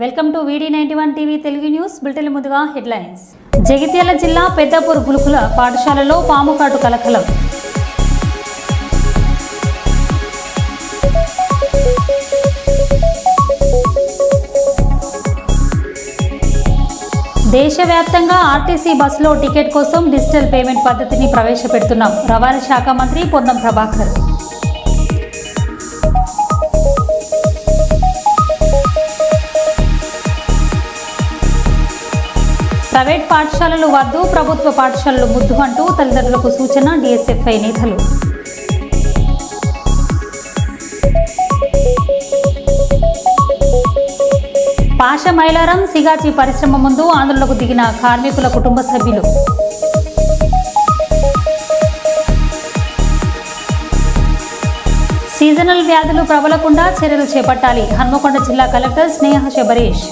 Welcome to VD ninety one TV Telugu news bulletin ముందుగా headlines. Jagtial జిల్లా పెద్దపూర్ గురుకుల పాఠశాలలో పాము కాటు కలకలం. దేశవ్యాప్తంగా ఆర్టీసీ బస్సులో టికెట్ కోసం డిజిటల్ పేమెంట్ పద్ధతిని ప్రవేశపెడుతున్నాం. రవాణా శాఖ మంత్రి పొన్నం ప్రభాకర్. ప్రైవేట్ పాఠశాలలు వద్దు ప్రభుత్వ పాఠశాలలు ముద్దు అంటూ తల్లిదండ్రులకు సూచన డిఎస్ఎఫ్ఐ నేతలు. పాష మైలారం సిగాచి పరిశ్రమ ముందు ఆందోళనకు దిగిన కార్మికుల కుటుంబ సభ్యులు. సీజనల్ వ్యాధులు ప్రబలకుండా చర్యలు చేపట్టాలి. హన్మకొండ జిల్లా కలెక్టర్ స్నేహ శబరీష్.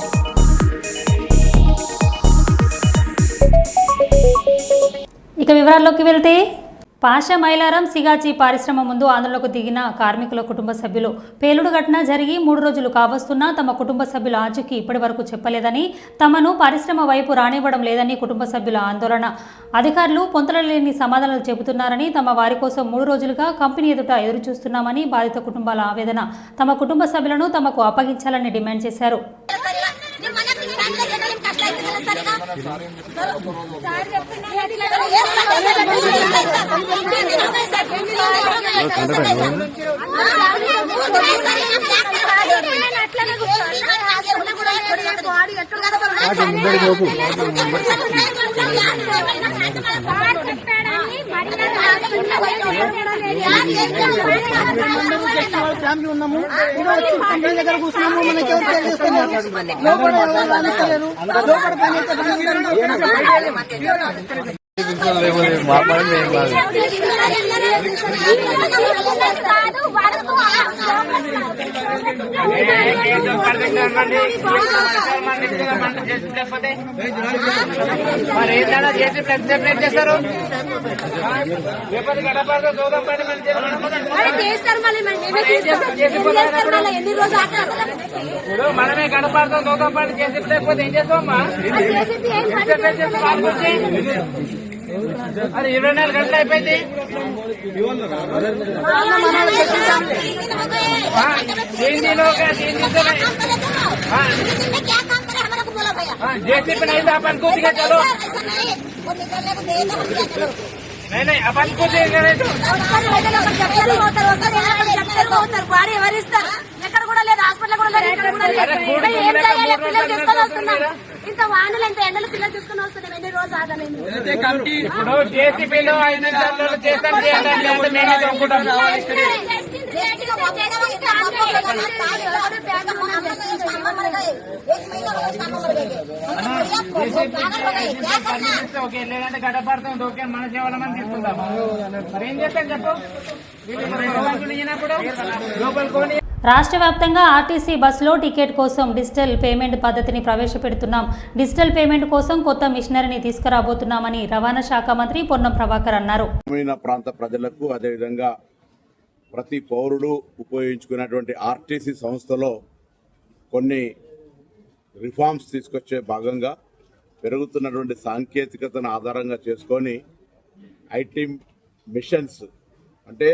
వివరాల్లోకి వెళ్తే పాష మైలారం సిగాచి పరిశ్రమ ముందు ఆందోళనకు దిగిన కార్మికుల కుటుంబ సభ్యులు పేలుడు ఘటన జరిగి మూడు రోజులు కావస్తున్నా తమ కుటుంబ సభ్యుల ఆచూకీ ఇప్పటి వరకు చెప్పలేదని తమను పరిశ్రమ వైపు రానివ్వడం లేదని కుటుంబ సభ్యుల ఆందోళన. అధికారులు పొంతలలేని సమాధానాలు చెబుతున్నారని తమ వారి కోసం మూడు రోజులుగా కంపెనీ ఎదుట ఎదురుచూస్తున్నామని బాధిత కుటుంబాల ఆవేదన. తమ కుటుంబ సభ్యులను తమకు అప్పగించాలని డిమాండ్ చేశారు. ఫ్యామిలీ ఉన్నాము. ఇక్కడ దగ్గర కూర్చున్నాము. మనకి ఎవరు కేర్ లోపల ఎవరు రాణిస్తలేరు లోపల పని అయితే పని చేస్తారు. మరి ఏంటన్నా చేసి ప్లస్ సెపరేట్ చేస్తారు? ఇప్పుడు మనమే గడపడతో చేసి లేకపోతే ఏం చేస్తామమ్మా అది చేసేది ఏం పని సెపరేట్ చేస్తే వాళ్ళు వచ్చి అది ఇరవై నాలుగు గంటలు అయిపోయింది ఆ, హిందీలో హిందీతో क्या काम करे हमारा को बोला भैया जैसे नहीं था अपन को दिखा चलो ऐसा नहीं वो निकलने को दे दो हम क्या करो नहीं नहीं अपन को देगा नहीं तो ఒక్కరు ప్రజలు ఒకరు చెప్తారు పోతారు ఒకరు ఒకరు చెప్తారు పోతారు బాడీ ఎవరిస్తారు ఎక్కడ కూడా లేదు హాస్పిటల్ కూడా లేదు ఎక్కడ కూడా లేదు అరే, కూడి ఏం కూడలేక చేయాలి మూడు పిల్లలు రోజులు తీసుకొని వస్తున్నాం మీరా? ఇంత వానలు ఇంత ఎండలు పిల్లలు తీసుకొని వస్తున్నాం ఎన్ని రోజు ఆగలేదు ఓకే లేదంటే గడపడతాం ఓకే మన సేవల మంది తీసుకుందాం మరి ఏం చేస్తాం చెప్పు? లోపల కొని రాష్ట్ర వ్యాప్తంగా ఆర్టీసీ బస్సులో టికెట్ కోసం డిజిటల్ పేమెంట్ పద్ధతిని ప్రవేశపెడుతున్నాం. డిజిటల్ పేమెంట్ కోసం కొత్త మిషనరీని తీసుకురాబోతున్నామని రవాణా శాఖ మంత్రి పొన్నం ప్రభాకర్ అన్నారు. గ్రామీణ ప్రాంత ప్రజలకు అదేవిధంగా ప్రతి పౌరుడు ఉపయోగించుకున్నటువంటి ఆర్టీసీ సంస్థలో కొన్ని రిఫార్మ్స్ తీసుకొచ్చే భాగంగా పెరుగుతున్నటువంటి సాంకేతికతను ఆధారంగా చేసుకొని ఐటీ మిషన్స్ అంటే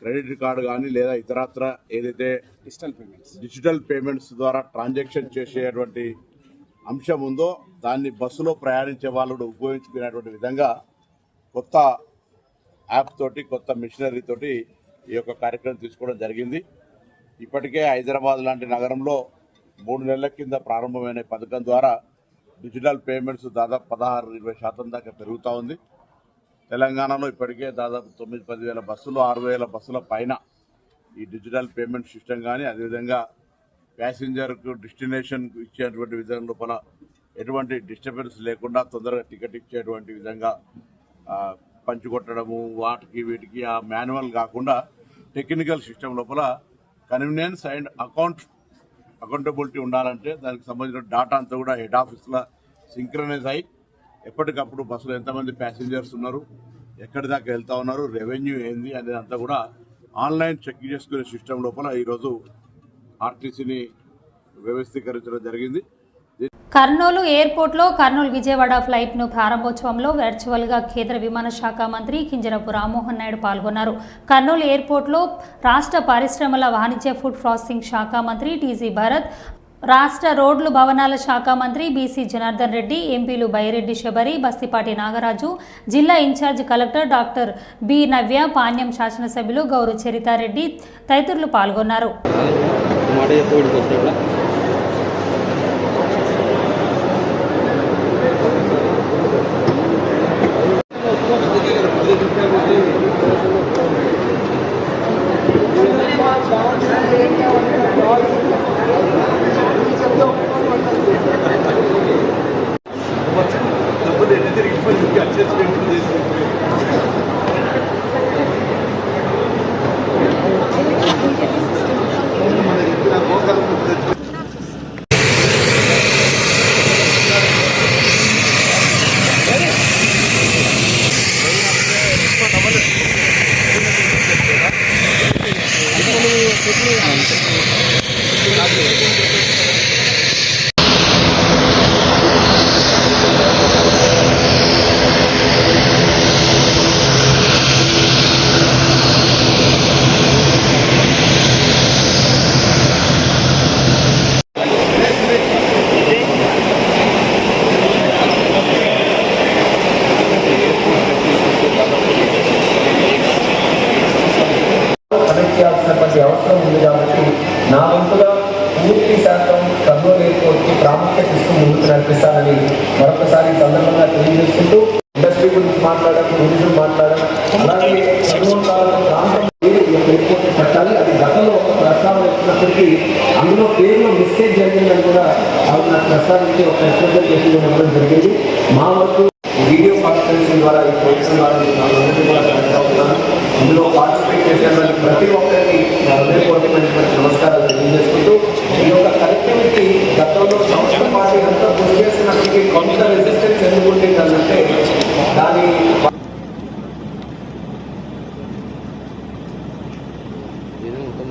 క్రెడిట్ కార్డు కానీ లేదా ఇతరత్ర ఏదైతే డిజిటల్ పేమెంట్స్ డిజిటల్ పేమెంట్స్ ద్వారా ట్రాన్సాక్షన్ చేసేటువంటి అంశం ఉందో దాన్ని బస్సులో ప్రయాణించే వాళ్ళు ఉపయోగించుకునేటువంటి విధంగా కొత్త యాప్ తోటి కొత్త మిషనరీ తోటి ఈ యొక్క కార్యక్రమం తీసుకోవడం జరిగింది. ఇప్పటికే హైదరాబాద్ లాంటి నగరంలో మూడు నెలల కింద ప్రారంభమైన పథకం ద్వారా డిజిటల్ పేమెంట్స్ దాదాపు పదహారు ఇరవై శాతం దాకా పెరుగుతూ ఉంది. తెలంగాణలో ఇప్పటికే దాదాపు తొమ్మిది పదివేల బస్సులు ఆరు వేల బస్సుల పైన ఈ డిజిటల్ పేమెంట్ సిస్టమ్ కానీ అదేవిధంగా ప్యాసింజర్కు డెస్టినేషన్కు ఇచ్చేటువంటి విధానం లోపల ఎటువంటి డిస్టర్బెన్స్ లేకుండా తొందరగా టికెట్ ఇచ్చేటువంటి విధంగా పంచుకొట్టడము వాటికి వీటికి ఆ మాన్యువల్ కాకుండా టెక్నికల్ సిస్టమ్ లోపల కన్వీనియన్స్ అండ్ అకౌంట్ అకౌంటబిలిటీ ఉండాలంటే దానికి సంబంధించిన డాటా అంతా కూడా హెడ్ ఆఫీస్లో సింక్రనైజ్ అయ్యి ఎప్పటికప్పుడు బస్సులో ఎంతమంది ప్యాసింజర్స్ ఉన్నారు? ఎక్కడి దాకా వెళ్తా ఉన్నారు? రెవెన్యూ ఏంది? అనేది అంతా కూడా ఆన్లైన్ చెక్ చేసుకునే సిస్టమ్ లోపల ఈరోజు ఆర్టీసీని వ్యవస్థీకరించడం జరిగింది. కర్నూలు ఎయిర్పోర్ట్లో కర్నూలు విజయవాడ ఫ్లైట్ను ప్రారంభోత్సవంలో వర్చువల్గా కేంద్ర విమాన శాఖ మంత్రి కింజరపు రామ్మోహన్ నాయుడు పాల్గొన్నారు. కర్నూలు ఎయిర్పోర్ట్లో రాష్ట్ర పరిశ్రమల వాణిజ్య ఫుడ్ ప్రాసెసింగ్ శాఖ మంత్రి టీజీ భరత్ రాష్ట్ర రోడ్లు భవనాల శాఖ మంత్రి బీసీ జనార్దన్ రెడ్డి ఎంపీలు బైరెడ్డి శబరి బస్తిపాటి నాగరాజు జిల్లా incharge collector doctor B Navya Panyam శాసనసభ్యులు గౌరవ చరితారెడ్డి తదితరులు పాల్గొన్నారు.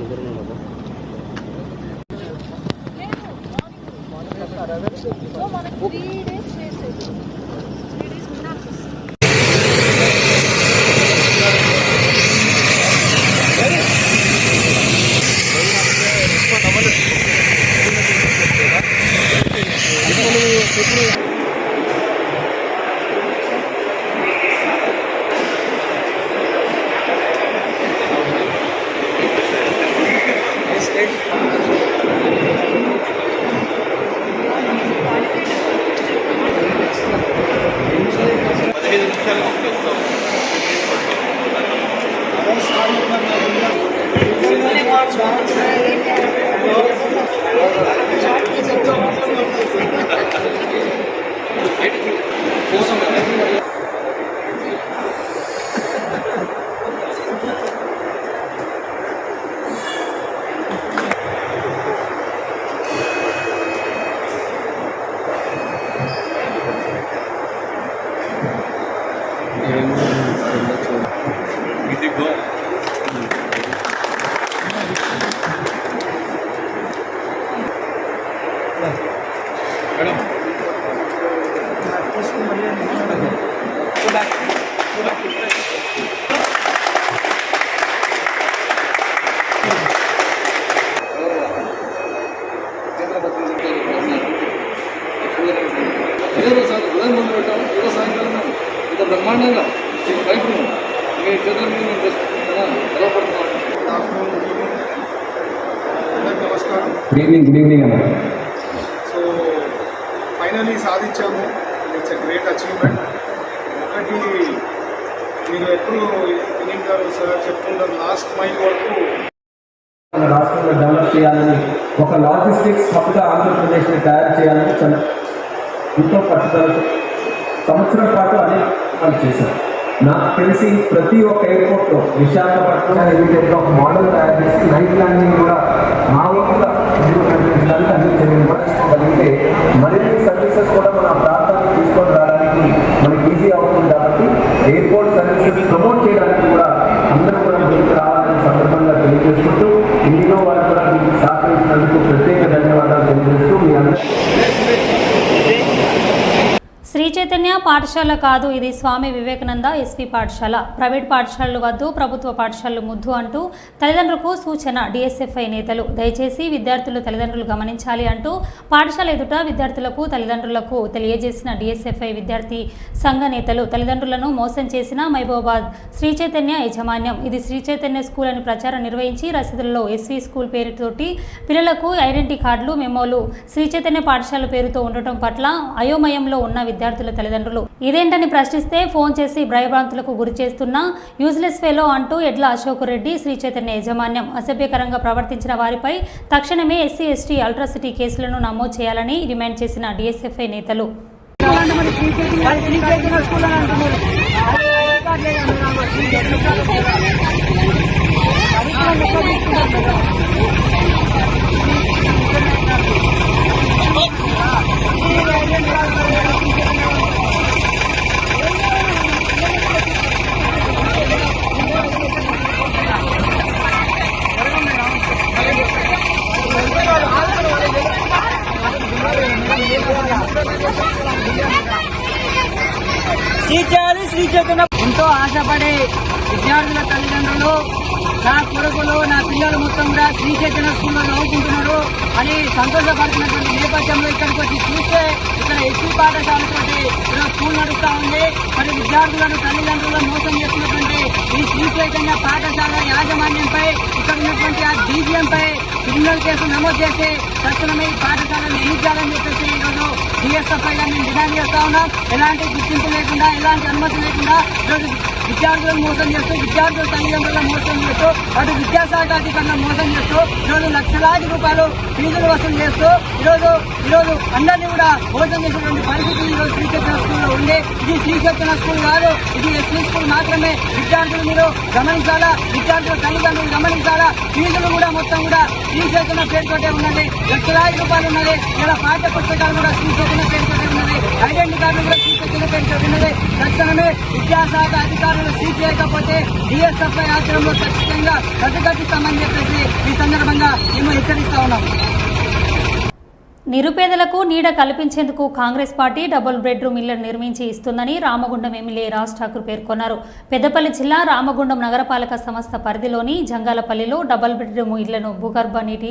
만들어놓은 거죠. 저 말은 우리를 గుడ్ ఈవినింగ్ గుడ్ ఈవినింగ్ అన్న సో ఫైనలీ సాధించాము. ఇట్స్ ఎ గ్రేట్ అచీవ్మెంట్ ఒకటి మీరు ఎప్పుడు వినింటారు సార్ చెప్తుంటారు లాస్ట్ మైల్ వరకు మన రాష్ట్రంలో డెవలప్ చేయాలని ఒక లాజిస్టిక్స్ హబ్గా ఆంధ్రప్రదేశ్ని తయారు చేయాలని చాలా ఎంతో పట్టుదలతో సంవత్సరం పాటు అనేక పనులు చేశారు. నాకు తెలిసి ప్రతి ఒక్క ఎయిర్పోర్ట్లో విశాఖపట్నం ఇమీడియట్గా ఒక మోడల్ తయారు చేసి నైట్ ల్యాండింగ్ కూడా మా వంతుగా అన్ని చర్యలు కూడా తీసుకోగలిగితే మరిన్ని సర్వీసెస్ కూడా మన ప్రాంతానికి తీసుకొని రావడానికి మనకి ఈజీ అవుతుంది కాబట్టి ఎయిర్పోర్ట్ సర్వీసెస్ ప్రమోట్ చేయడానికి కూడా అందరూ కూడా ముందుకు రావాలని సందర్భంగా తెలియజేసుకుంటూ ఇండిగో వారు కూడా దీనికి సహకరించినందుకు ప్రత్యేక ధన్యవాదాలు తెలియజేస్తున్నాను శ్రీ చైతన్య పాఠశాల కాదు ఇది స్వామి వివేకానంద ఎస్వి పాఠశాల. ప్రైవేట్ పాఠశాలలు వద్దు ప్రభుత్వ పాఠశాలలు ముద్దు అంటూ తల్లిదండ్రులకు సూచన డిఎస్ఎఫ్ఐ నేతలు. దయచేసి విద్యార్థులు తల్లిదండ్రులు గమనించాలి అంటూ పాఠశాల ఎదుట విద్యార్థులకు తల్లిదండ్రులకు తెలియజేసిన డిఎస్ఎఫ్ఐ విద్యార్థి సంఘ నేతలు. తల్లిదండ్రులను మోసం చేసిన మహబూబాబాద్ శ్రీ చైతన్య యాజమాన్యం. ఇది శ్రీ చైతన్య స్కూల్ అని ప్రచారం నిర్వహించి రసీదులలో ఎస్వి స్కూల్ పేరుతోటి పిల్లలకు ఐడెంటిటీ కార్డులు మెమోలు శ్రీ చైతన్య పాఠశాల పేరుతో ఉండటం పట్ల అయోమయంలో ఉన్న విద్యార్థుల తల్లిదండ్రులు. ఇదేంటని ప్రశ్నిస్తే ఫోన్ చేసి భయభ్రాంతులకు గురి చేస్తున్న యూజ్లెస్ ఫెలో అంటూ ఎడ్ల అశోక్ రెడ్డి శ్రీ చైతన్య యాజమాన్యం అసభ్యకరంగా ప్రవర్తించిన వారిపై తక్షణమే ఎస్సీ ఎస్టీ అల్ట్రాసిటీ కేసులను నమోదు చేయాలని డిమాండ్ చేసిన డిఎస్ఎఫ్ఐ నేతలు. ఎంతో ఆశపడే విద్యార్థుల తల్లిదండ్రులు నా కొడుకులు నా పిల్లలు మొత్తం కూడా శ్రీ చైతన్య స్కూల్లో చదువుకుంటున్నారు. అని సంతోషపడుతున్నటువంటి నేపథ్యంలో ఇక్కడికి వచ్చి చూస్తే ఇక్కడ ఎస్సీ పాఠశాలతోటి ఇక్కడ స్కూల్ నడుస్తా ఉంది. మరి విద్యార్థులను తల్లిదండ్రులను మోసం చేస్తున్నటువంటి ఈ శ్రీ చైతన్య పాఠశాల యాజమాన్యంపై ఇక్కడ ఉన్నటువంటి ఆ డీజీఎంపై క్రిమినల్ కేసు నమోదు చేసి తక్షణమే ఈ పాఠశాలను ఎన్నికలని చెప్పేసి ఈరోజు డిఎస్ఎఫ్ఐ మేము డిమాండ్ చేస్తా ఉన్నాం. ఎలాంటి గుర్తింపు లేకుండా ఎలాంటి అనుమతి లేకుండా ఈరోజు విద్యార్థులను మోసం చేస్తూ విద్యార్థుల తల్లిదండ్రులను మోసం చేస్తూ అటు విద్యాశాఖ అధికారులను మోసం చేస్తూ ఈరోజు లక్షలాది రూపాయలు ఫీజులు వసూలు చేస్తూ ఈరోజు ఈరోజు అందరినీ కూడా మోసం చేసేటువంటి పరిస్థితి ఈరోజు శ్రీచక్ర స్కూల్లో ఉంది. ఇది శ్రీచక్ర స్కూల్ కాదు ఇది ఎస్సీ స్కూల్ మాత్రమే. విద్యార్థులు మీరు గమనించాలా? విద్యార్థుల తల్లిదండ్రులు గమనించాలా? ఫీజులు కూడా మొత్తం కూడా శ్రీచైతన్య పేరుతోటే ఉన్నది. లక్షలాది రూపాయలు ఉన్నది. ఇలా పాఠ్య పుస్తకాలు కూడా శ్రీచైతన్య పేరుతోటే ఉన్నది. ఐడెంటిటీ కార్డు కూడా శ్రీచైతన్య పేరుతో ఉన్నది. తక్షణమే విద్యాశాఖ అధికారులు సీజ్ చేయకపోతే డిఎస్ఎఫ్ఐ ఆశ్రమంలో ఖచ్చితంగా ప్రతిఘటిస్తామని చెప్పేసి ఈ సందర్భంగా మేము హెచ్చరిస్తా ఉన్నాం. నిరుపేదలకు నీడ కల్పించేందుకు కాంగ్రెస్ పార్టీ డబుల్ బెడ్రూమ్ ఇళ్ళను నిర్మించి ఇస్తుందని రామగుండం ఎమ్మెల్యే రాజ్ ఠాకూర్ పేర్కొన్నారు. పెద్దపల్లి జిల్లా రామగుండం నగరపాలక సంస్థ పరిధిలోని జంగాలపల్లిలో డబుల్ బెడ్రూమ్ ఇళ్ళను భూగర్భ నీటి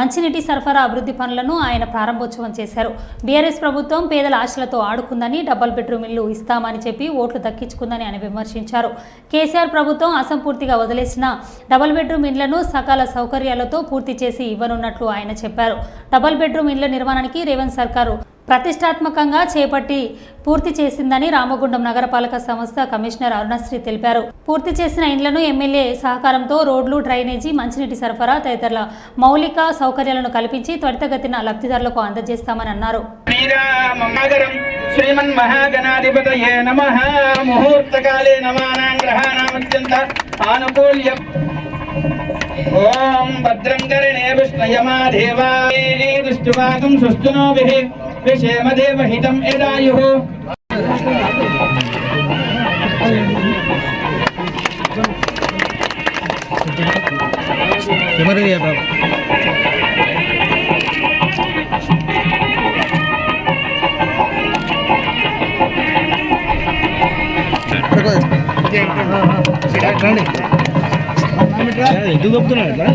మంచినీటి సరఫరా అభివృద్ధి పనులను ఆయన ప్రారంభోత్సవం చేశారు. బీఆర్ఎస్ ప్రభుత్వం పేదల ఆశలతో ఆడుకుందని డబుల్ బెడ్రూమ్ ఇల్లు ఇస్తామని చెప్పి ఓట్లు దక్కించుకుందని ఆయన విమర్శించారు. కేసీఆర్ ప్రభుత్వం అసంపూర్తిగా వదిలేసిన డబుల్ బెడ్రూమ్ ఇళ్ళను సకాల సౌకర్యాలతో పూర్తి చేసి ఇవ్వనున్నట్లు ఆయన చెప్పారు. డబుల్ బెడ్రూమ్ ఇళ్ళ నిర్మాణానికి రేవంత్ సర్కారు ప్రతిష్టాత్మకంగా చేపట్టి పూర్తి చేసిందని రామగుండం నగరపాలక సంస్థ కమిషనర్ అరుణశ్రీ తెలిపారు. పూర్తి చేసిన ఇండ్లను ఎమ్మెల్యే సహకారంతో రోడ్లు డ్రైనేజీ మంచినీటి సరఫరా తదితరుల మౌలిక సౌకర్యాలను కల్పించి త్వరితగతిన లబ్ధిదారులకు అందజేస్తామని అన్నారు. నమ. ముహూర్తకాలే నమానాం ఆనుకూల్య. ॐ भद्रं करणे विष्णयमादेवा दुष्टुवागं सुष्टुनोभिः विषेमदेवहितं यदायुः किमर्थया బాబు రండి ఓం భద్రం కరణే విష్ణయమా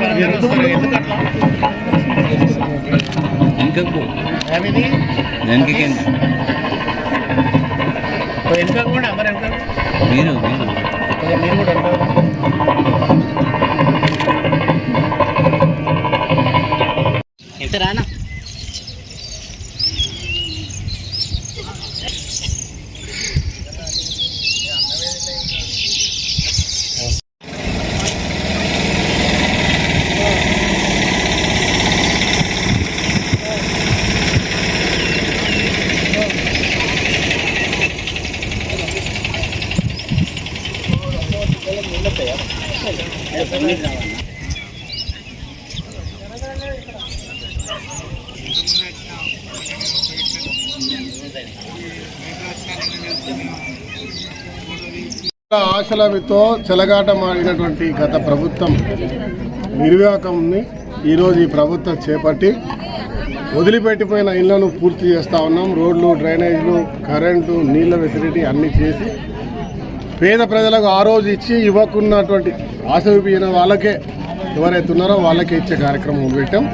దేవాయ దుష్టువాగం సుస్తునోభిః విషేమదేవ హితం యదాయుః ఆశలమితో చెలగాటమాడినటువంటి గత ప్రభుత్వం నిర్వాహకంని ఈరోజు ఈ ప్రభుత్వం చేపట్టి వదిలిపెట్టిపోయిన ఇళ్ళను పూర్తి చేస్తూ ఉన్నాం. రోడ్లు డ్రైనేజీలు కరెంటు నీళ్ళ ఫెసిలిటీ అన్నీ చేసి పేద ప్రజలకు ఆ రోజు ఇచ్చి ఇవ్వకున్నటువంటి ఆశ చూపిన వాళ్ళకే ఎవరైతే ఉన్నారో వాళ్ళకే ఇచ్చే కార్యక్రమం పెట్టాం.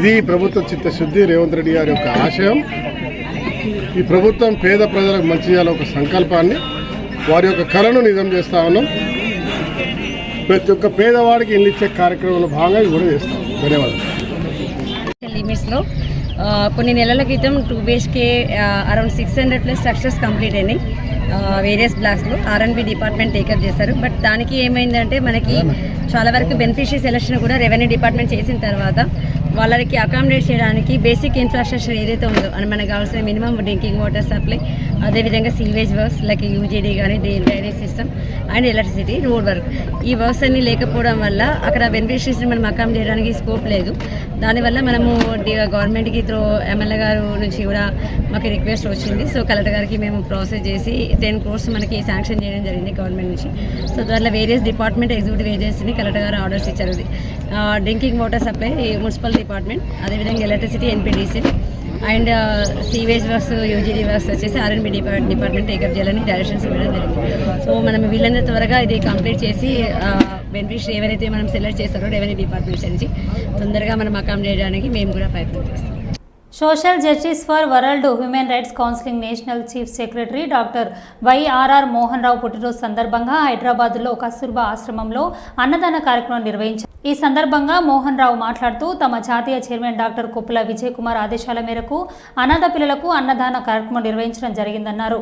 ఇది ప్రభుత్వ చిత్తశుద్ధి రేవంత్ రెడ్డి గారి యొక్క ఆశయం. ఈ ప్రభుత్వం పేద ప్రజలకు మంచి చేయాలి ఒక సంకల్పాన్ని వారి యొక్క కళను నిజం చేస్తా ఉన్నాం. ప్రతి ఒక్క పేదవాడికి ఇల్లు ఇచ్చే కార్యక్రమంలో భాగంగా ఇది కూడా చేస్తాం ధన్యవాదాలు. లిమిట్స్లో కొన్ని నెలల క్రితం two BHK around six hundred plus structures complete అయినాయి. వేరియస్ బ్లాక్స్లో ఆర్ఎన్బి డిపార్ట్మెంట్ టేకప్ చేశారు. బట్ దానికి ఏమైందంటే మనకి చాలా వరకు బెనిఫిషరీ సెలక్షన్ కూడా రెవెన్యూ డిపార్ట్మెంట్ చేసిన తర్వాత వాళ్ళకి అకామిడేట్ చేయడానికి బేసిక్ ఇన్ఫ్రాస్ట్రక్చర్ ఏదైతే ఉందో అని మనకు కావాల్సిన మినిమం డ్రింకింగ్ వాటర్ సప్లై అదేవిధంగా సీవేజ్ వర్క్స్ లైక్ యూజీడీ కానీ drainage system and electricity road work ఈ వర్క్స్ అన్ని లేకపోవడం వల్ల అక్కడ బెనిఫిషరీస్ని మనం అకామిడేట్ చేయడానికి స్కోప్ లేదు. దానివల్ల మనము గవర్నమెంట్కి త్రో ఎమ్మెల్యే గారు నుంచి కూడా మాకు రిక్వెస్ట్ వచ్చింది. సో కలెక్టర్ గారికి మేము ప్రాసెస్ చేసి టెన్ క్రోర్స్ మనకి శాంక్షన్ చేయడం జరిగింది గవర్నమెంట్ నుంచి. సో దాంట్లో వేరియస్ డిపార్ట్మెంట్ ఎగ్జిక్యూటివ్ ఏజెన్సీని కలెక్టర్ గారు ఆర్డర్స్ ఇచ్చారు. Drinking water supply municipal department అదేవిధంగా electricity NPDC and sewage works UGD works వచ్చేసి ఆర్ఎన్బి డిపార్ట్మెంట్ టేకప్ చేయాలని డైరెక్షన్స్ ఇవ్వడం జరిగింది. సో మనం వీళ్ళని త్వరగా ఇది కంప్లీట్ చేసి బెనిఫిషరీ ఎవరైతే మనం సెలెక్ట్ చేస్తారో రెవెన్యూ డిపార్ట్మెంట్స్ నుంచి తొందరగా మనం అకామిడేట్ చేయడానికి మేము కూడా ప్రయత్నం చేస్తాం. Social justice for world human rights counselling national chief secretary doctor YRR Mohan Rao పుట్టినరోజు సందర్భంగా హైదరాబాద్లో కస్తూర్బా ఆశ్రమంలో అన్నదాన కార్యక్రమం నిర్వహించారు. ఈ సందర్భంగా మోహన్ రావు మాట్లాడుతూ తమ జాతీయ చైర్మన్ డాక్టర్ కుప్పల విజయ్ కుమార్ ఆదేశాల మేరకు అనాథ పిల్లలకు అన్నదాన కార్యక్రమం నిర్వహించడం జరిగిందన్నారు.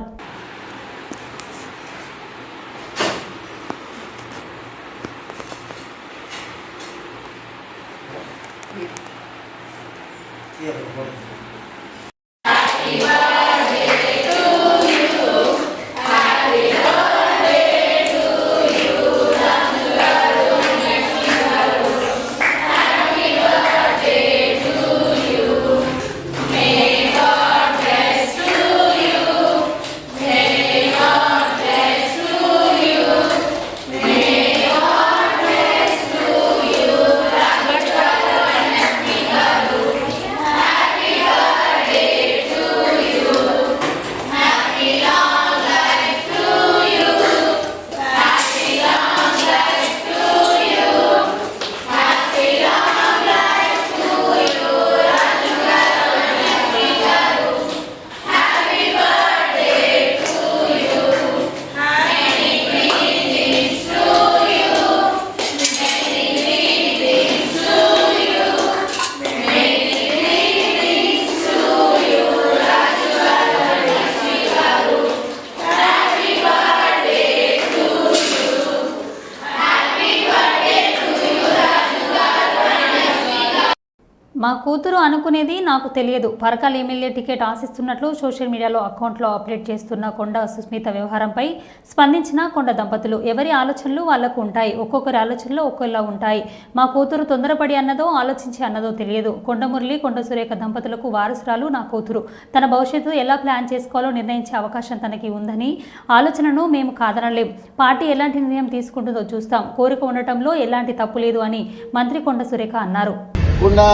ఎవరు అనుకునేది నాకు తెలియదు. పరకాల ఎమ్మెల్యే టికెట్ ఆశిస్తున్నట్లు సోషల్ మీడియాలో అకౌంట్లో అప్డేట్ చేస్తున్న కొండ సుస్మిత వ్యవహారంపై స్పందించిన కొండ దంపతులు ఎవరి ఆలోచనలు వాళ్ళకు ఉంటాయి. ఒక్కొక్కరి ఆలోచనలు ఒక్కొక్కలా ఉంటాయి. మా కూతురు తొందరపడి అన్నదో ఆలోచించి అన్నదో తెలియదు. కొండమురళి కొండ సురేఖ దంపతులకు వారసురాలు నా కూతురు. తన భవిష్యత్తు ఎలా ప్లాన్ చేసుకోవాలో నిర్ణయించే అవకాశం తనకి ఉందని ఆలోచనను మేము కాదనలేం. పార్టీ ఎలాంటి నిర్ణయం తీసుకుంటుందో చూస్తాం. కోరిక ఉండటంలో ఎలాంటి తప్పు లేదు అని మంత్రి కొండ సురేఖ అన్నారు. కుండా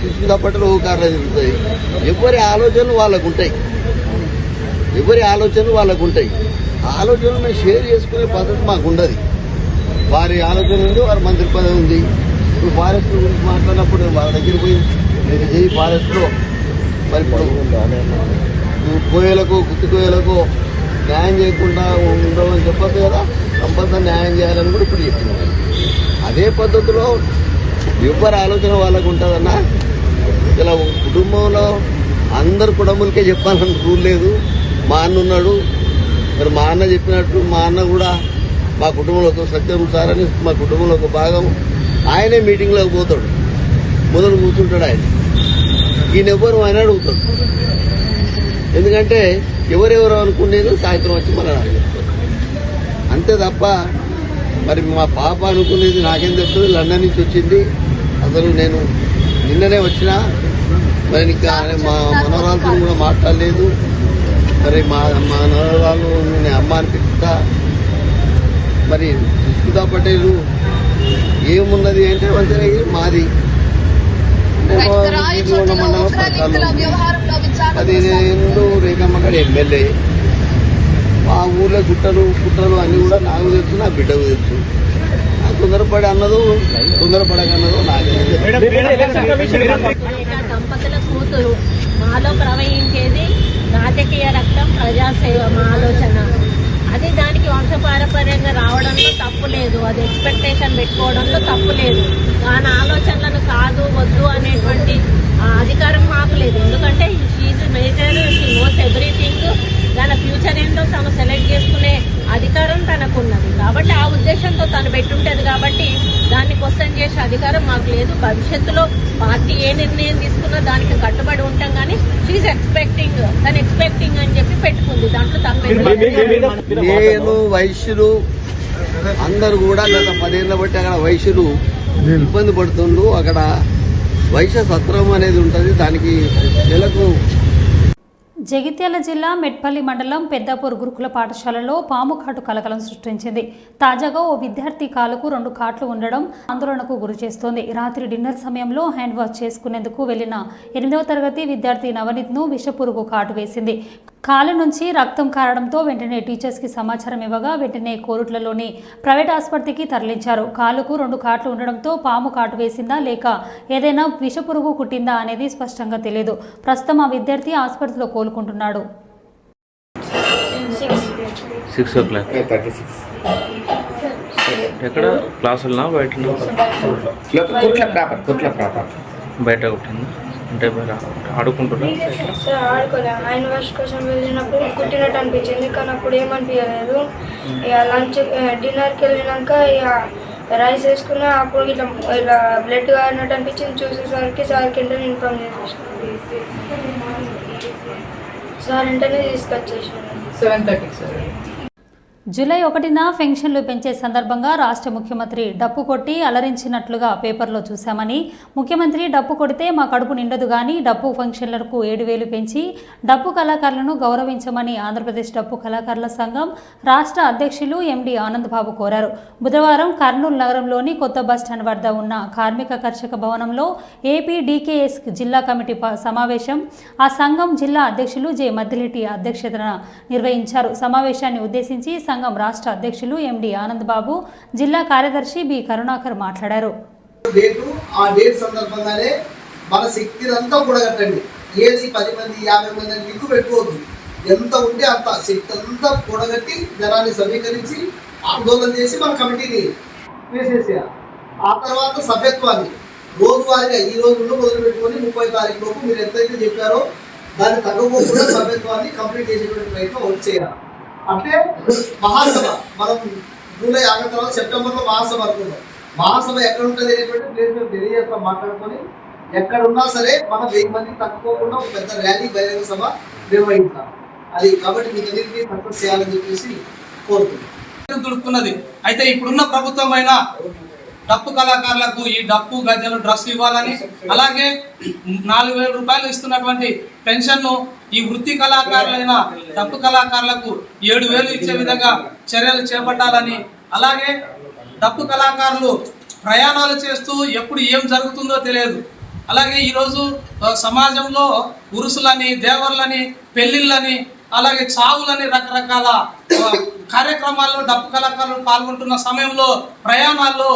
తీసుకున్న పట్టలు కార్లు జరుగుతాయి. ఎవరి ఆలోచనలు వాళ్ళకు ఉంటాయి ఎవరి ఆలోచనలు వాళ్ళకు ఉంటాయి ఆలోచనలు మేము షేర్ చేసుకునే పద్ధతి మాకు ఉండదు వారి ఆలోచన ఉంది వారి మంత్రి పదవి ఉంది. ఇప్పుడు ఫారెస్ట్ గురించి మాట్లాడినప్పుడు వాళ్ళ దగ్గర పోయి నేను ఈ ఫారెస్ట్లో మరి కోయలకు గుత్తి కోయలకు న్యాయం చేయకుండా ఉండమని చెప్పొద్దు కదా. కంపల్సరీ న్యాయం చేయాలని కూడా ఇప్పుడు చెప్తున్నారు అదే పద్ధతిలో ఎవరి ఆలోచన వాళ్ళకు ఉంటుందన్నా? ఇలా కుటుంబంలో అందరు కుటుంబాలకే చెప్పాలని రూల్ లేదు. మా అన్న ఉన్నాడు. మరి మా అన్న చెప్పినట్టు మా అన్న కూడా మా కుటుంబంలో ఒక సత్యం సార్ అని మా కుటుంబంలో ఒక భాగం ఆయనే మీటింగ్లోకి పోతాడు. మొదలు కూర్చుంటాడు ఆయన. ఈయన ఎవరు ఆయన అడుగుతాడు. ఎందుకంటే ఎవరెవరు అనుకునేది సాయంత్రం వచ్చి మన అంతే తప్ప మరి మా పాప అనుకునేది నాకేం తెలుస్తుంది లండన్ నుంచి వచ్చింది. అసలు నేను నిన్ననే వచ్చిన మరి ఇంకా మా మనవరాలతో కూడా మాట్లాడలేదు. మరి మా మా మనవరాలు నేను అమ్మ అనిపిస్తా మరి సుస్మితా పటేలు ఏమున్నది అంటే మంచిగా మాది. జీడిగొండ మండలం ప్రకారం పదిహేను రేఖమ్మ గారు ఎమ్మెల్యే. మా ఊర్లో గుట్టలు కుట్రలు అన్ని కూడా నాకు తెలుసు నా బిడ్డకు తెలుసు. తొందరపడి అన్నదు తొందరపడకన్నదో నాకే దంపతుల కూతురు మాలో ప్రవహించేది రాజకీయ రక్తం ప్రజాసేవ మా ఆలోచన. అది దానికి వంశపారపర్యంగా రావడంలో తప్పు లేదు. అది ఎక్స్పెక్టేషన్ పెట్టుకోవడంలో తప్పు లేదు. దాని ఆలోచనలను కాదు వద్దు అనేటువంటి ఆ, అధికారం మాకు లేదు. ఎందుకంటే she's major she knows everything తన ఫ్యూచర్ ఏంటో తను సెలెక్ట్ చేసుకునే అధికారం తనకున్నది. కాబట్టి ఆ ఉద్దేశంతో తను పెట్టుంటది కాబట్టి దాన్ని క్వశ్చన్ చేసే అధికారం మాకు లేదు. భవిష్యత్తులో పార్టీ ఏ నిర్ణయం తీసుకున్నా దానికి కట్టుబడి ఉంటాం కానీ షీఈ్ ఎక్స్పెక్టింగ్ తను ఎక్స్పెక్టింగ్ అని చెప్పి పెట్టుకుంది. దాంట్లో తప్ప నేను వైశ్యులు అందరూ కూడా గత పదేళ్ళ బట్టి అక్కడ వైశ్యులు ఇబ్బంది పడుతుండ్రు. అక్కడ వైశ్య సత్రం అనేది ఉంటుంది. దానికి నెలకు జగిత్యాల జిల్లా మెట్పల్లి మండలం పెద్దాపూర్ గురుకుల పాఠశాలలో పాము కాటు కలకలం సృష్టించింది. తాజాగా ఓ విద్యార్థి కాలుకు రెండు కాట్లు ఉండడం ఆందోళనకు గురి చేస్తోంది. రాత్రి డిన్నర్ సమయంలో హ్యాండ్ వాష్ చేసుకునేందుకు వెళ్ళిన ఎనిమిదవ తరగతి విద్యార్థి నవనీత్ను విషపురుగు కాటు వేసింది. కాలు నుంచి రక్తం కారడంతో వెంటనే టీచర్స్కి సమాచారం ఇవ్వగా వెంటనే కోరుట్లలోని ప్రైవేట్ ఆసుపత్రికి తరలించారు. కాలుకు రెండు కాట్లు ఉండడంతో పాము కాటు వేసిందా లేక ఏదైనా విషపురుగు కుట్టిందా అనేది స్పష్టంగా తెలియదు ప్రస్తుతం ఆ విద్యార్థి ఆసుపత్రిలో కోలుకుంటున్నాడు. సిక్స్ ఓ క్లాక్. ఎక్కడ? క్లాసులనా? బయట బయట కొట్టింది? అంటే బయట ఆడుకుంటున్నా? సార్ ఆడుకోలే. ఆయన వాష్ కోసం వెళ్ళినప్పుడు కుట్టినట్టు అనిపించింది. కానీ అప్పుడు ఏమనిపించలేదు. ఇక లంచ్ డిన్నర్కి వెళ్ళినాక ఇక రైస్ వేసుకున్నా అప్పుడు ఇట్లా ఇట్లా బ్లడ్ కారినట్టు అనిపించింది. చూసేసరికి సార్కి వెంటనే ఇన్ఫామ్ చేసేసాను. సార్ వెంటనే తీసుకొచ్చేసాను. జూలై ఒకటిన పెన్షన్లు పెంచే సందర్భంగా రాష్ట్ర ముఖ్యమంత్రి డప్పు కొట్టి అలరించినట్లుగా పేపర్లో చూశామని ముఖ్యమంత్రి డప్పు కొడితే మా కడుపు నిండదు కానీ డప్పు ఫంక్షన్లకు ఏడు వేలు పెంచి డప్పు కళాకారులను గౌరవించమని ఆంధ్రప్రదేశ్ డప్పు కళాకారుల సంఘం రాష్ట్ర అధ్యక్షులు ఎండి ఆనందబాబు కోరారు. బుధవారం కర్నూలు నగరంలోని కొత్త బస్టాండ్ వద్ద ఉన్న కార్మిక కర్షక భవనంలో ఏపీ డీకేఎస్ జిల్లా కమిటీ సమావేశం ఆ సంఘం జిల్లా అధ్యక్షులు జె. మద్దిరెడ్డి అధ్యక్షతన నిర్వహించారు. సమావేశాన్ని ఉద్దేశించి సంఘం రాష్ట్ర అధ్యక్షులు ఎండి ఆనంద్ బాబు జిల్లా కార్యదర్శి బి కరుణాకర్ మాట్లాడారు. ఆ డేట్ సందర్భంగానే మన శక్తిని అంతా కూడగట్టండి ఏది పది మంది యాభై మంది అని లింకు పెట్టుకోవద్దు. ఎంత ఉంటే అంత శక్తి అంతా కూడగట్టి జనాన్ని సమీకరించి ఆందోళన చేసి మన కమిటీని వేసేసేయాలి. ఆ తర్వాత సభ్యత్వాన్ని రోజువారీగా ఈ రోజు నుండి మొదలు పెట్టుకొని ముప్పై తారీఖు లోపు మీరు ఎంతైతే చెప్పారో దాన్ని తగ్గకుండా సభ్యత్వాన్ని కంప్లీట్ చేసేటువంటి ప్రయత్నం వచ్చేయాలి అంటే మహాసభ. మనం జూలై ఆగిన తర్వాత సెప్టెంబర్లో మహాసభ అనుకుందాం. మహాసభ ఎక్కడ ఉంటుంది అనేటువంటి ప్లేస్ మేము తెలియజేస్తాం మాట్లాడుకొని ఎక్కడ ఉన్నా సరే మనం వెయ్యి మంది తక్కువకుండా ఒక పెద్ద ర్యాలీ బహిరంగ సభ నిర్వహిస్తాం అది కాబట్టి మీకు అందరికీ సక్సెస్ చేయాలని చెప్పేసి కోరుతున్నాం దుడుకున్నది అయితే ఇప్పుడున్న ప్రభుత్వం అయినా డప్పు కళాకారులకు ఈ డప్పు గజ్జలు డ్రెస్ ఇవ్వాలని అలాగే నాలుగు వేల రూపాయలు ఇస్తున్నటువంటి పెన్షన్ను ఈ వృత్తి కళాకారులైన డప్పు కళాకారులకు ఏడు వేలు ఇచ్చే విధంగా చర్యలు చేపట్టాలని అలాగే డప్పు కళాకారులు ప్రయాణాలు చేస్తూ ఎప్పుడు ఏం జరుగుతుందో తెలియదు. అలాగే ఈరోజు సమాజంలో ఉరుసులని దేవర్లని పెళ్ళిళ్ళని అలాగే చావులని రకరకాల కార్యక్రమాల్లో డప్పు కళాకారులు పాల్గొంటున్న సమయంలో ప్రయాణాల్లో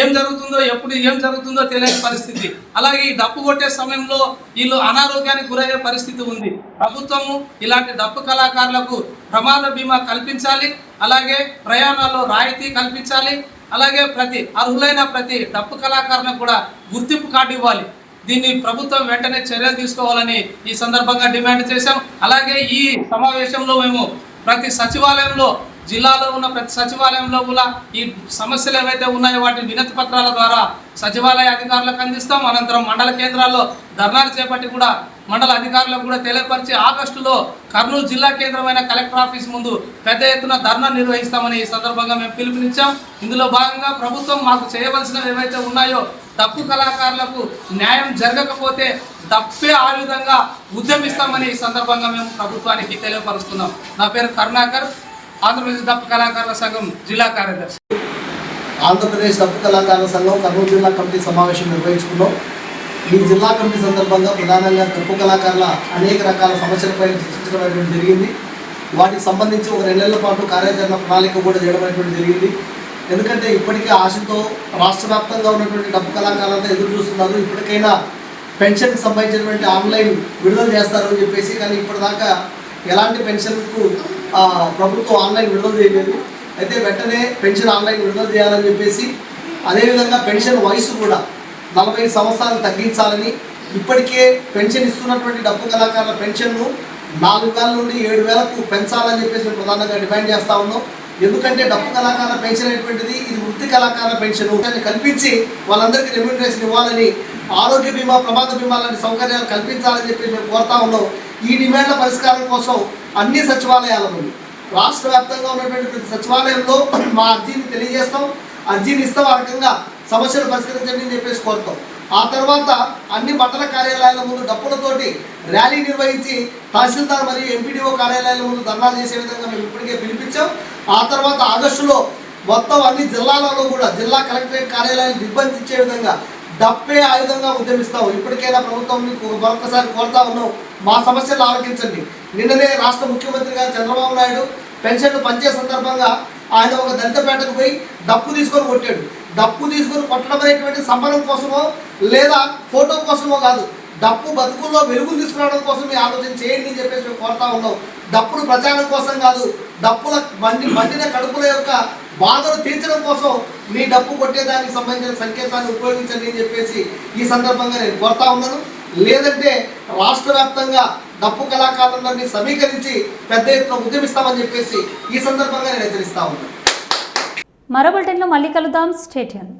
ఏం జరుగుతుందో ఎప్పుడు ఏం జరుగుతుందో తెలియని పరిస్థితి. అలాగే ఈ డప్పు కొట్టే సమయంలో వీళ్ళు అనారోగ్యానికి గురయ్యే పరిస్థితి ఉంది. ప్రభుత్వము ఇలాంటి డప్పు కళాకారులకు ప్రమాద బీమా కల్పించాలి అలాగే ప్రయాణాల్లో రాయితీ కల్పించాలి అలాగే ప్రతి అర్హులైన ప్రతి డప్పు కళాకారులకు కూడా గుర్తింపు కార్డు ఇవ్వాలి. దీన్ని ప్రభుత్వం వెంటనే చర్యలు తీసుకోవాలని ఈ సందర్భంగా డిమాండ్ చేశాం. అలాగే ఈ సమావేశంలో మేము ప్రతి సచివాలయంలో జిల్లాలో ఉన్న ప్రతి సచివాలయంలో కూడా ఈ సమస్యలు ఏవైతే ఉన్నాయో వాటిని వినతి పత్రాల ద్వారా సచివాలయ అధికారులకు అందిస్తాం. అనంతరం మండల కేంద్రాల్లో ధర్నాలు చేపట్టి కూడా మండల అధికారులకు కూడా తెలియపరిచి ఆగస్టులో కర్నూలు జిల్లా కేంద్రమైన కలెక్టర్ ఆఫీస్ ముందు పెద్ద ఎత్తున ధర్నా నిర్వహిస్తామని ఈ సందర్భంగా మేము పిలుపునిచ్చాం. ఇందులో భాగంగా ప్రభుత్వం మాకు చేయవలసినవి ఏవైతే ఉన్నాయో తప్పు కళాకారులకు న్యాయం జరగకపోతే తప్పే ఆ విధంగా ఉద్యమిస్తామని ఈ సందర్భంగా మేము ప్రభుత్వానికి తెలియపరుస్తున్నాం. నా పేరు కరుణాకర్. ఆంధ్రప్రదేశ్ దప్ప కళాకారుల సంఘం జిల్లా కార్యదర్శి. ఆంధ్రప్రదేశ్ దప్ప కళాకారుల సంఘం కర్నూలు జిల్లా కమిటీ సమావేశం నిర్వహించుకున్నాం. ఈ జిల్లా కమిటీ సందర్భంగా ప్రధానంగా తప్పు కళాకారుల అనేక రకాల సమస్యలపై చర్చించడం జరిగింది. వాటికి సంబంధించి ఒక రెండు నెలల పాటు కార్యాచరణ ప్రణాళిక కూడా చేయడం అనేటువంటి జరిగింది. ఎందుకంటే ఇప్పటికే ఆశతో రాష్ట్ర వ్యాప్తంగా ఉన్నటువంటి డబ్బు కళాకారులంతా ఎదురు చూస్తున్నారు. ఇప్పటికైనా పెన్షన్కి సంబంధించినటువంటి ఆన్లైన్ విడుదల చేస్తారు అని చెప్పేసి కానీ ఇప్పటిదాకా ఎలాంటి పెన్షన్కు ప్రభుత్వం ఆన్లైన్ విడుదల చేయలేదు. అయితే వెంటనే పెన్షన్ ఆన్లైన్ విడుదల చేయాలని చెప్పేసి అదేవిధంగా పెన్షన్ వయసు కూడా నలభై సంవత్సరాలు తగ్గించాలని ఇప్పటికే పెన్షన్ ఇస్తున్నటువంటి డబ్బు కళాకారుల పెన్షన్ను నాలుగు వేల నుండి ఏడు వేలకు పెంచాలని చెప్పేసి ప్రధానంగా డిమాండ్ చేస్తా ఉన్నాం. ఎందుకంటే డబ్బు కళాకారుల పెన్షన్ అనేటువంటిది ఇది వృత్తి కళాకారుల పెన్షన్. కల్పించి వాళ్ళందరికీ రెమ్యూనరేషన్ ఇవ్వాలని ఆరోగ్య బీమా ప్రమాద బీమా లాంటి సౌకర్యాలు కల్పించాలని చెప్పి మేము కోరుతా ఉన్నాం. ఈ డిమాండ్ల పరిష్కారం కోసం అన్ని సచివాలయాలను రాష్ట్ర వ్యాప్తంగా ఉన్నటువంటి ప్రతి సచివాలయంలో మా అర్జీని తెలియజేస్తాం. అర్జీని ఇస్తాం ఆ రకంగా సమస్యలు పరిష్కరించండి అని చెప్పేసి కోరుతాం. ఆ తర్వాత అన్ని మండల కార్యాలయాల ముందు డప్పులతోటి ర్యాలీ నిర్వహించి తహసీల్దార్ మరియు ఎంపీడీఓ కార్యాలయాల ముందు ధర్నాలు చేసే విధంగా మేము ఇప్పటికే పిలిపించాం. ఆ తర్వాత ఆగస్టులో మొత్తం అన్ని జిల్లాలలో కూడా జిల్లా కలెక్టరేట్ కార్యాలయాలు నిర్బంధించే విధంగా డప్పే ఆయుధంగా ఉద్యమిస్తాం ఇప్పటికైనా ప్రభుత్వం మీకు మరొకసారి కోరుతా ఉన్నాం మా సమస్యలు ఆలోచించండి నిన్ననే రాష్ట్ర ముఖ్యమంత్రి గారు చంద్రబాబు నాయుడు పెన్షన్లు పంచే సందర్భంగా ఆయన ఒక దళితపేటకు పోయి డప్పు తీసుకొని కొట్టాడు. డప్పు తీసుకొని కొట్టడం అనేటువంటి సంబరం కోసమో లేదా ఫోటో కోసమో కాదు. డప్పు బతుకుల్లో వెలుగులు తీసుకురావడం కోసం మీ ఆలోచన చేయండి అని చెప్పేసి మేము కోరుతా ఉన్నాం. డప్పులు ప్రచారం కోసం కాదు డప్పుల బండి మండిన కడుపుల యొక్క బాధలు తీర్చడం కోసం మీ డప్పు కొట్టేదానికి సంబంధించిన సంకేతాన్ని ఉపయోగించండి అని చెప్పేసి ఈ సందర్భంగా నేను కోరుతా ఉన్నాను. లేదంటే రాష్ట్ర వ్యాప్తంగా డప్పు కళాకారులందరినీ సమీకరించి పెద్ద ఎత్తున ఉద్యమిస్తామని చెప్పేసి ఈ సందర్భంగా నేను హెచ్చరిస్తా ఉన్నాను. మరో బులెటిన్లో మళ్ళీ కలుద్దాం. స్టేట్యూన్